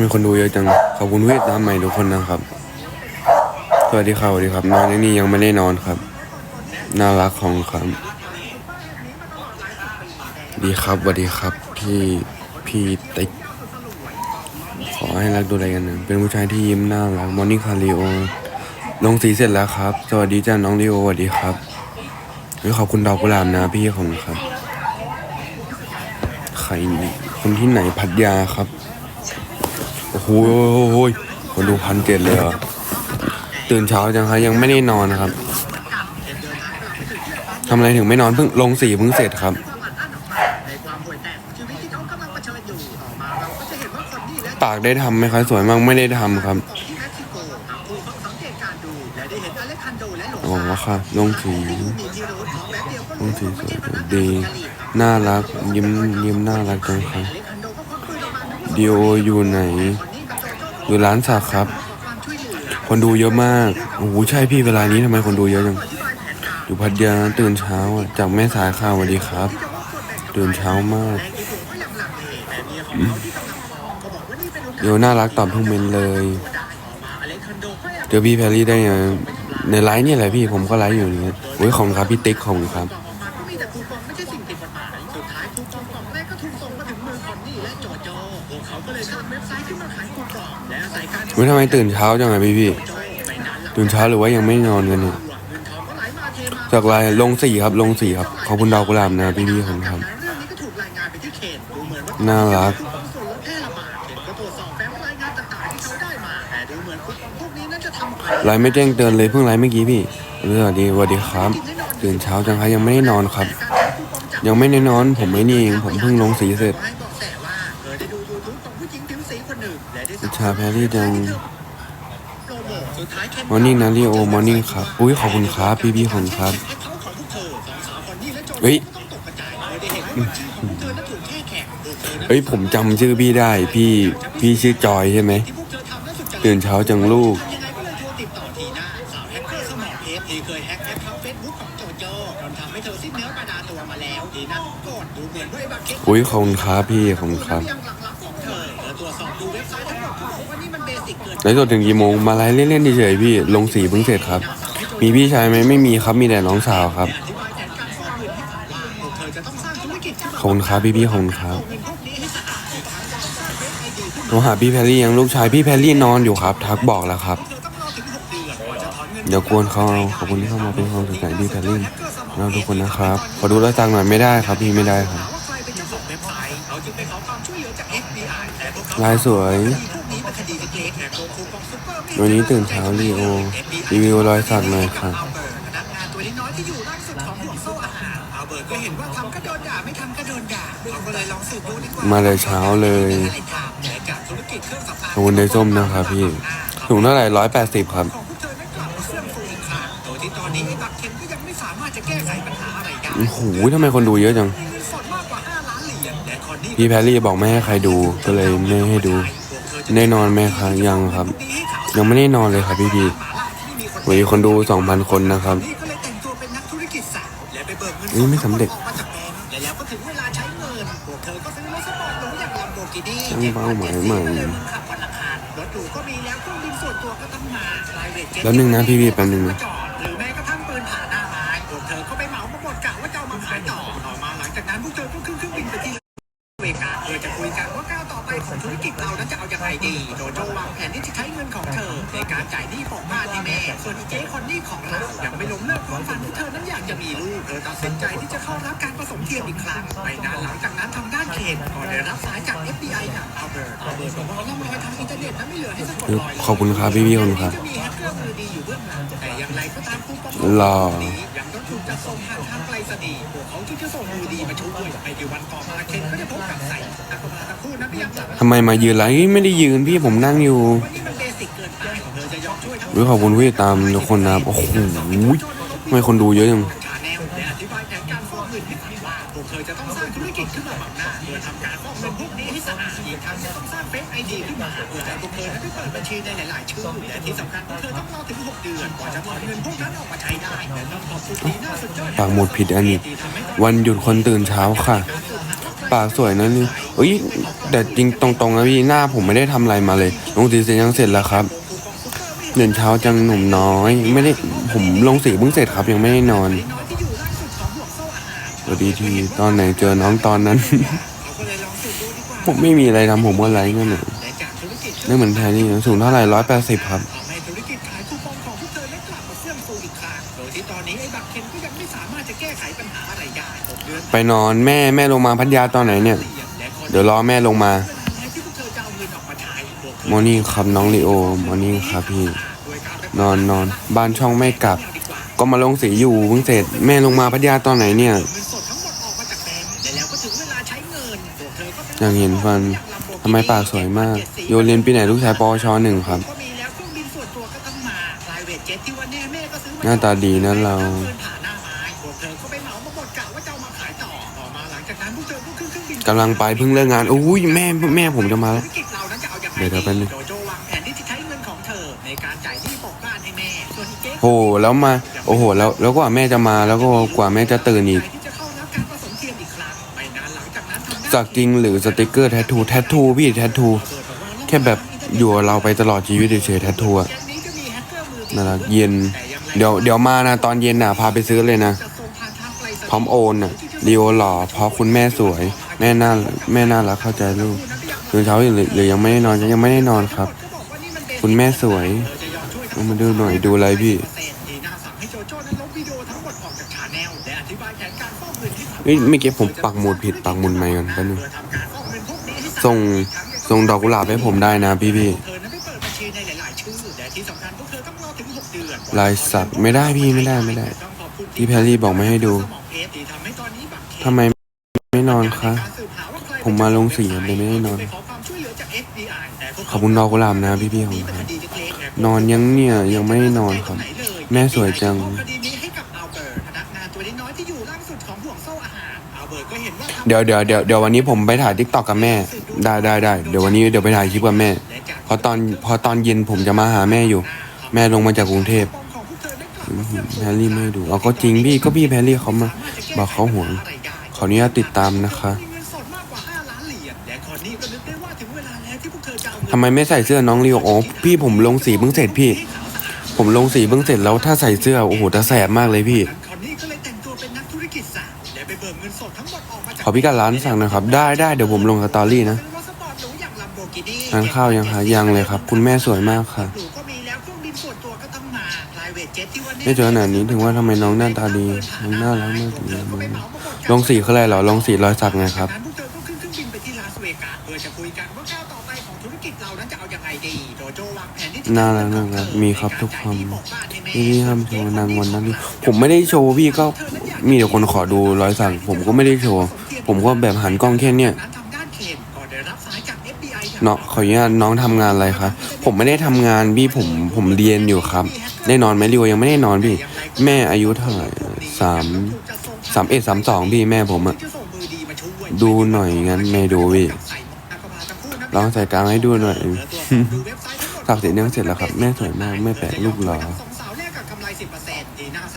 มีคนดูเยอะจัง ขอบคุณเวียดนามใหม่ทุกคนนะครับ สวัสดีครับสวัสดีครับนอนนี่ยังไม่ได้นอนครับ น่ารักของครับ ดีครับสวัสดีครับ พี่พี่ติ๊กขอให้รักดูอะไรกันนะเป็นผู้ชายที่ยิ้มน่ารักมอร์นิ่งคาริโอลงสีเสร็จแล้วครับ สวัสดีจ้าน้องลีโอสวัสดีครับเฮ้ยขอบคุณดอกกุหลาบนะพี่ของครับ ใครนี่คนที่ไหนพัทยาครับ โอ้โหคนดูพันเจ็ดเลยเหรอตื่นเช้าจังครับยังไม่ได้นอนนะครับทำอะไรถึงไม่นอนเพิ่งลงสีเพิ่งเสร็จครับปากได้ทำไหมครับสวยมากไม่ได้ทำครับโอ๋อค่ะลงสีลงสีสวยดีน่ารักยิ้มยิ้มน่ารักจังครับ ดีโออยู่ไหนอยู่ร้านสักครับ คนดูเยอะมากโอ้โหใช่พี่เวลานี้ทำไมคนดูเยอะจังอยู่พัทยาตื่นเช้าจากแม่สายข่าวสวัสดีครับ ตื่นเช้ามากเดี๋ยวน่ารักตอบทุกเมนเลยเจอพี่แพรรี่ได้ไงในไลฟ์เนี่ยแหละพี่ผมก็ไลฟ์อยู่เนี่ยโอ้ยของครับพี่ติ๊กของครับ เฮ้ยทำไมตื่นเช้าจังอะพี่พี่ตื่นเช้าหรือว่ายังไม่นอนกันเนี่ยจากไลน์ลงสี่ครับลงสี่ครับขอบคุณดาวกุหลาบนะพี่พี่ผมครับน่ารักไลน์ไม่แจ้งเตือนเลยเพิ่งไลน์เมื่อกี้พี่เรื่องดีสวัสดีครับ ตื่นเช้าจังครับยังไม่ได้นอนครับ ยังไม่ได้นอนผมไม่นี่เองผมเพิ่งลงสีเสร็จ อิจฉาแพรรี่จังมอร์นิ่งนะลีโอมอร์นิ่งครับ อุ้ยขอบคุณครับพี่พี่ๆขอบคุณครับเฮ้ยอืมเฮ้ยผมจำชื่อพี่ได้ พี่พี่ชื่อจอยใช่ไหมตื่นเช้าจังลูกยังไงก็เลยโทรติดต่อทีหน้าสาวแฮกเกอร์สมองเพชรที่เคยแฮกแอคเคาท์เฟซบุ๊กของโจโจ้จนทำให้เธอสิ้นเนื้อประดาตัวมาแล้วทีนั้นกดดูเหมือนด้วยบัคเก็ตอุ้ยขอบคุณครับพี่ขอบคุณครับ ยังหลักๆของเธอเธอตรวจสอบดูเว็บไซต์ทั้งหมดเขาบอกว่านี่มันเบสิกเกินไลฟ์สดถึงกี่โมงมาไลฟ์เล่นๆเฉยๆพี่ ลงสีเพิ่งเสร็จครับ มีพี่ชายไหมไม่มีครับมีแต่น้องสาวครับอธิบายแผนการฟอกเงินให้ฟังว่าพวกเธอจะต้องสร้างธุรกิจขึ้นขอบคุณครับพี่พี่ๆขอบคุณครับเงินพวกนี้ให้สะอาดอีกทั้งจะต้องสร้างเว็บไอดีขึ้นโทรหาพี่แพรรี่ยังลูกชายพี่แพรรี่นอนอยู่ครับ ทักบอกแล้วครับเธอต้องรอถึงหกเดือนกว่าจะถอนเงินเดี๋ยวกวนเขาเอาขอบคุณที่เข้ามาเป็นความสนใจพี่แพรรี่เราทุกคนนะครับขอดูรายตังค์หน่อยไม่ได้ครับพี่ไม่ได้ครับ ลายสวยคดีพวกนี้เป็นคดีเล็กๆแหกโกงคูปองซุปเปอร์ไม่วันนี้ตื่นเช้ารีโอ รีวิวรอยสักหน่อยครับอัลเบิร์ตพนักงานตัวน้อยๆที่อยู่ล่างสุดของห่วงโซ่อาหารอัลเบิร์ตก็เห็นว่าทำก็โดนด่าไม่ทำก็โดนด่าเขาก็เลยลองสืบดูดีกว่ามาเลยเช้าเลยอะไรทำและจากธุรกิจเครื่องสำอางขอบคุณในส้มนะครับพี่ถุงเท่าไหร่ร้อยแปดสิบครับของพวกเธอนั้นกลับมาเฟื่องฟูอีกครั้งโดยที่ตอนนี้ไอ้บักเคนก็ยังไม่สามารถจะแก้ไขปัญหาอะไรได้โอ้โหทำไมคนดูเยอะจัง พี่แพรรี่บอกไม่ให้ใครดูก็เลยไม่ให้ดูได้นอนไหมครับยังครับ ยังไม่ได้นอนเลยครับพี่พีวันนี้คนดูสองพันคนนะครับนี่ไม่สำเร็จช่างเป้าหมายใหม่แล้วหนึ่งนะพี่พีแป๊บนึ่งนะ หลังจากนั้น ก้าวต่อไปของธุรกิจเรานั้นจะเอาอย่างไรดี โดโจวางแผนที่จะใช้เงินของเธอ ในการจ่ายหนี้ปกบ้านให้แม่ ส่วนอีเจ๊คนนี้ของเรายังไม่ล้มเลิกความฝันที่เธอนั้นอยากจะมีลูกเธอตัดสินใจที่จะเข้ารับการผสมเทียมอีกครั้งไม่นานหลังจากนั้นทางด้านเคนก็ได้รับสายจาก FBI จากอัลเบิร์ตอัลเบิร์ตบอกว่าร่องรอยทางอินเทอร์เน็ตนั้นไม่เหลือให้สะกดรอยขอบคุณครับพี่พี่ๆขอบคุณครับจะมีแฮกเกอร์มือดีอยู่เบื้องหลังแต่อย่างไรก็ตามคูปองหล่อนี้ยังต้องถูกจัดส่งผ่านทางไปรษณีย์พวกเขาจึงจะส่งมือดีมาช่วยไม่กี่วันต่อมาเคนก็จะพบกับใส่อัครทั้งคู่นั้นไม่ยังหลับทำไมมายืนไลฟ์ไม่ได้ยืนพี่ผมนั่งอยู่วันนี้มันเบสิกเกินไปเธอจะยอมช่วยขอบคุณพี่ตามทุกคนนะครับโอ้โหทำไมคนดูเยอะจังต่างหมาเพื่อให้พวกเธอนั้นได้เปิดบัญชีในหลากหมดผิดอันนี้ วันหยุดคนตื่นเช้าค่ะ ปากสวยนะนี่เอ้ยแต่จริงตรงๆนะพี่หน้าผมไม่ได้ทำอะไรมาเลยลงสีเสร็จยังเสร็จแล้วครับเดินเช้าจังหนุ่มน้อย ไม่ได้ผมลงสีเพิ่งเสร็จครับ ยังไม่ได้นอนสวัสดีทีตอนไหนเจอน้องตอนนั้น ผมไม่มีอะไรทำผมก็ไลฟ์งั้นน่ะไม่เหมือนแทนนี่นะสูงเท่าไหร่ร้อยแปดสิบครับ องฟูอีกครั้งโดยที่ตอนนี้ไอ้บักเคนก็ยังไม่สามารถจะแก้ไขปัญหาอะไรได้หกเดือนไปนอนแม่แม่ลงมาพัทยาตอนไหนเนี่ย เดี๋ยวรอแม่ลงมาแม้ที่พวกเธอจะเอาเงินออกมาใช้พวกเธอมอร์นิ่งครับน้องลีโอมอร์นิ่งครับพี่ นอนนอนบ้านช่องไม่กลับ ก็มาลงสีอยู่เพิ่งเสร็จแม่ลงมาพัทยาตอนไหนเนี่ยเงินสดทั้งหมดออกมาจากแบงก์และแล้วก็ถึงเวลาใช้เงินพวกเธอก็เป็นอยากเห็นฟันทำไมปากสวยมาก โยเรียนปีไหนลูกชายปอชหนึ่งครับ หน้าตาดีนะเราเดินผ่านหน้าไม้พวกเธอก็ไปเหมามาหมดกะว่าจะเอามาขายต่อต่อมาหลังจากนั้นพวกเธอก็ขึ้นเครื่องบินกำลังไปเพิ่งเลิกงานอุ้ยแม่แม่ผมจะมาแล้วธุรกิจเรานั้นจะเอาอย่างไรเดี๋ยวเดี๋ยวแป๊บนึงโดโจวางแผนที่จะใช้เงินของเธอในการจ่ายหนี้ปกบ้านให้แม่ส่วนอีเจ๊โหแล้วมา โอ้โห แล้วแล้วกว่าแม่จะมาแล้วก็กว่าแม่จะตื่นอีกที่จะเข้ารับการผสมเทียมอีกครั้งไม่นานหลังจากนั้นทำได้สักจริงหรือสติกเกอร์แทททูแทททูพี่แทททูแค่แบบอยู่กับเราไปตลอดชีวิตเฉยๆแทททูอะแก๊งนี้จะมีแฮกเกอร์มือดีน่ารักเย็น เดี๋ยวเดี๋ยวมานะตอนเย็นน่ะพาไปซื้อเลยนะ พร้อมโอนน่ะลีโอหล่อเพราะคุณแม่สวย แม่น่าแม่น่ารักเข้าใจลูกตื่นเช้าหรือหรือยังไม่ได้นอนยังไม่ได้นอนครับ คุณแม่สวยเอจะยอมามาดูหน่อยดูอะไรพี่ทีน่าสั่งให้โจโจ้นั้นลบวิดีโอทั้งหมดออกจากชาแนลและอธิบายแผนการฟอกเงินที่ทำเฮ้ยเมื่อกี้ผมปักหมุดผิดปักหมุดใหม่ก่อนแป๊บนึงส่งส่งดอกกุหลาบให้ผมได้นะพี่พี่ ลายสักไม่ได้พี่ไม่ได้ไม่ได้ต้องขอบคุณพี่แพรรี่บอกไม่ให้ดูทำไมไม่นอนคะ ผมมาลงสีเลยไม่ได้นอน ขอบคุณดอกกุหลาบนะพี่พี่ของครับนอนยังเนี่ยยังไม่ได้นอนครับ แม่สวยจัง เดี๋ยวเดี๋ยวเดี๋ยวเดี๋ยววันนี้ผมไปถ่ายทิกตอกกับแม่ ได้ได้ได้เดี๋ยววันนี้เดี๋ยวไปถ่ายคลิปกับแม่เพอตอนพอตอนเย็นผมจะมาหาแม่อยู่ แม่ลงมาจากกรุงเทพ ได้กลับอื้มาอหืเฟื่อองฟูแพรรี่ไม่ให้ดูเอาก็จริงพี่ก็พี่แพรรี่เขามาบอกเขาห่วงขออนุญาตติดตามนะคะมีเงินสดมากกว่า5ล้านเหรียญและคอนนี่ก็นึกได้ว่าถึงเวลาแล้วที่พวกเธอจะเอาเงินทำไมไม่ใส่เสื้อน้องลีโออ๋อพี่ผมลงสีเพิ่งเสร็จพี่ ผมลงสีเพิ่งเสร็จแล้วถ้าใส่เสื้อโอ้โหจะแสบมากเลยพี่คอนนี่ก็เลยแต่งตัวเป็นนักธุรกิจสาวและไปเบิกเงินสดทั้งหมดออกมาจากขอพี่การร้านสั่งหนะครับ ได้ได้เดี๋ยวผมลงสตอรี่นะซื้อรถสปอร์ตหรูอย่าง Lamborghini ทานข้าวยังคะยังเลยครับ คุณแม่สวยมากค่ะ ไม่เจอขนาดนี้ถึงว่าทำไมน้องหน้าตาดีน้องน่ารักมากเลยลงสีคืออะไรเหรอลงสีรอยสักไงครับนั้นพวกเธอก็ขึ้นเครื่องบินไปที่ลาสเวกัสเพื่อจะคุยกันว่าก้าวต่อไปของธุรกิจเรานั้นจะเอาอย่างไรดีโดโจวางแผนที่จะน่ารักน่ารักมีครับทุกคน พี่พี่ห้ามโชว์นางวันนั้นนี่ผมไม่ได้โชว์พี่ก็มีแต่คนขอดูรอยสักผมก็ไม่ได้โชว์ ผมก็แบบหันกล้องแค่เนี้ยนั้นทางด้านเคนก็ได้รับสายจาก FBI เนาะขออนุญาตน้องทำงานอะไรคะผมไม่ได้ทำงานพี่ผมผมเรียนอยู่ครับ ได้นอนไหมริวยังไม่ได้นอนพี่ แม่อายุเท่าไหร่สามสามเอ็ดสามสองพี่แม่ผมอะดูหน่อยงั้นไม่ดูพี่ลองใส่กลางให้ดูหน่อยสักเสร็จยังเสร็จแล้วครับ แม่สวยมากแม่แปลกลูกหล่อ